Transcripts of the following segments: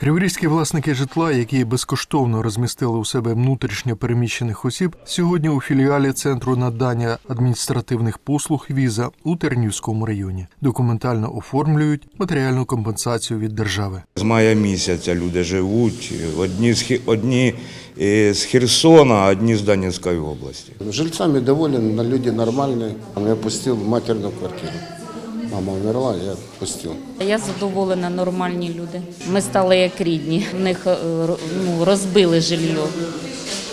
Криворізькі власники житла, які безкоштовно розмістили у себе внутрішньо переміщених осіб, сьогодні у філіалі центру надання адміністративних послуг віза у Тернівському районі документально оформлюють матеріальну компенсацію від держави. З мая місяця люди живуть. Одні з, Хі- одні е, з Херсона, а одні з Донецької області. Жильцами доволен, на- люди нормальные. Я пустил в матерную квартиру. Мама умерла, я пустил. Я задоволена, нормальні люди. Ми стали як рідні. В них е, ну, розбили жилье,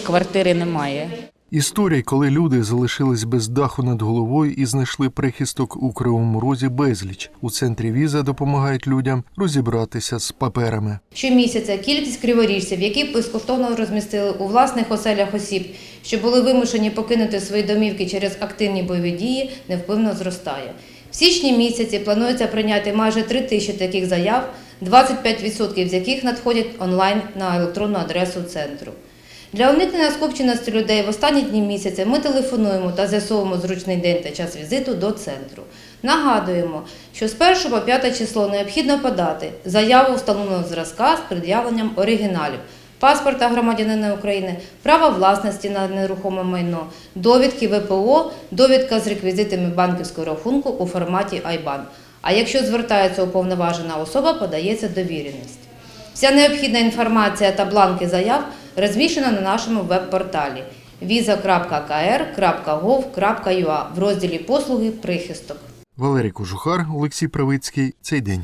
квартири немає. Історій, коли люди залишились без даху над головою і знайшли прихисток у Кривому Розі безліч. У центрі віза допомагають людям розібратися з паперами. Щомісяця кількість криворіжців, які безкоштовно розмістили у власних оселях осіб, що були вимушені покинути свої домівки через активні бойові дії, невпинно зростає. В січні місяці планується прийняти майже 3 тисячі таких заяв, 25% з яких надходять онлайн на електронну адресу центру. Для уникнення скупченості людей в останні дні місяця ми телефонуємо та з'ясовуємо зручний день та час візиту до центру. Нагадуємо, що з 1 по 5 число необхідно подати заяву встановленого зразка з пред'явленням оригіналів, паспорта громадянина України, права власності на нерухоме майно, довідки ВПО, довідка з реквізитами банківського рахунку у форматі IBAN. А якщо звертається уповноважена особа, подається довіреність. Вся необхідна інформація та бланки заяв розміщена на нашому веб-порталі visa.kr.gov.ua в розділі Послуги прихисток. Валерій Кожухар, Олексій Правицький. Цей день.